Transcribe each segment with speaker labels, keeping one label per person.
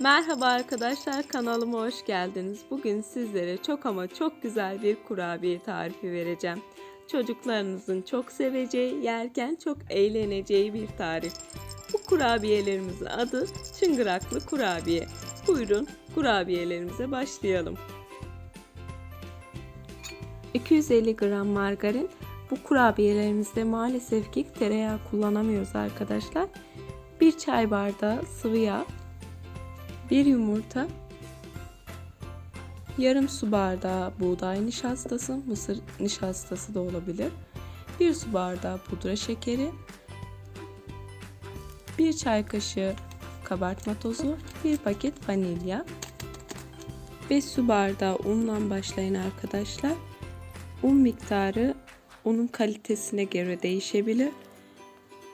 Speaker 1: Merhaba arkadaşlar kanalıma hoş geldiniz. Bugün sizlere çok ama çok güzel bir kurabiye tarifi vereceğim. Çocuklarınızın çok seveceği, yerken çok eğleneceği bir tarif. Bu kurabiyelerimizin adı çıngıraklı kurabiye. Buyurun kurabiyelerimize başlayalım. 250 gram margarin. Bu kurabiyelerimizde maalesef ki tereyağı kullanamıyoruz arkadaşlar. 1 çay bardağı sıvı yağ, 1 yumurta, yarım su bardağı buğday nişastası, mısır nişastası da olabilir. 1 su bardağı pudra şekeri, 1 çay kaşığı kabartma tozu, 1 paket vanilya, 5 su bardağı unla başlayın arkadaşlar. Un miktarı unun kalitesine göre değişebilir.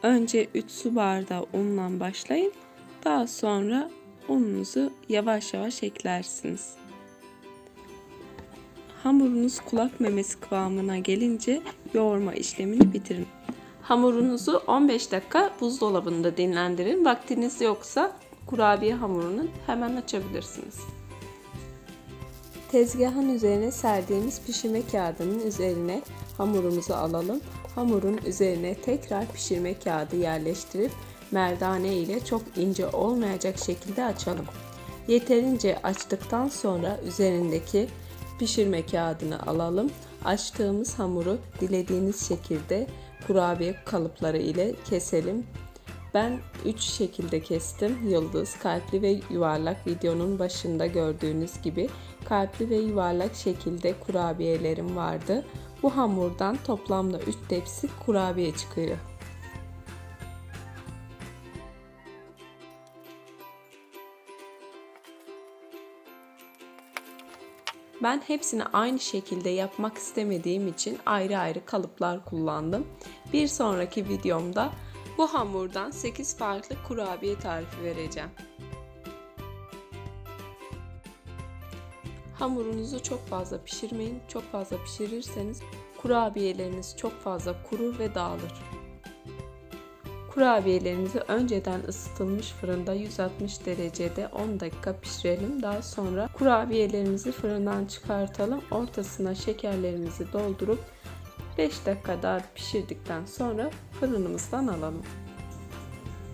Speaker 1: Önce 3 su bardağı unla başlayın. Daha sonra ununuzu yavaş yavaş eklersiniz. Hamurunuz kulak memesi kıvamına gelince yoğurma işlemini bitirin. Hamurunuzu 15 dakika buzdolabında dinlendirin. Vaktiniz yoksa kurabiye hamurunu hemen açabilirsiniz. Tezgahın üzerine serdiğimiz pişirme kağıdının üzerine hamurumuzu alalım. Hamurun üzerine tekrar pişirme kağıdı yerleştirip merdane ile çok ince olmayacak şekilde açalım. Yeterince açtıktan sonra üzerindeki pişirme kağıdını alalım. Açtığımız hamuru dilediğiniz şekilde kurabiye kalıpları ile keselim. Ben 3 şekilde kestim. Yıldız, kalpli ve yuvarlak videonun başında gördüğünüz gibi kalpli ve yuvarlak şekilde kurabiyelerim vardı. Bu hamurdan toplamda 3 tepsi kurabiye çıkıyor. Ben hepsini aynı şekilde yapmak istemediğim için ayrı ayrı kalıplar kullandım. Bir sonraki videomda bu hamurdan 8 farklı kurabiye tarifi vereceğim. Hamurunuzu çok fazla pişirmeyin. Çok fazla pişirirseniz kurabiyeleriniz çok fazla kurur ve dağılır. Kurabiyelerimizi önceden ısıtılmış fırında 160 derecede 10 dakika pişirelim. Daha sonra kurabiyelerimizi fırından çıkartalım. Ortasına şekerlerimizi doldurup 5 dakika daha pişirdikten sonra fırınımızdan alalım.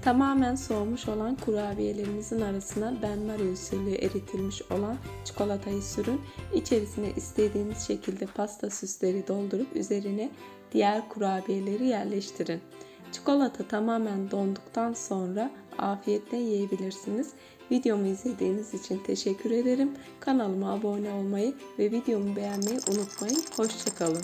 Speaker 1: Tamamen soğumuş olan kurabiyelerimizin arasına benmari usulü eritilmiş olan çikolatayı sürün. İçerisine istediğiniz şekilde pasta süsleri doldurup üzerine diğer kurabiyeleri yerleştirin. Çikolata tamamen donduktan sonra afiyetle yiyebilirsiniz. Videomu izlediğiniz için teşekkür ederim. Kanalıma abone olmayı ve videomu beğenmeyi unutmayın. Hoşçakalın.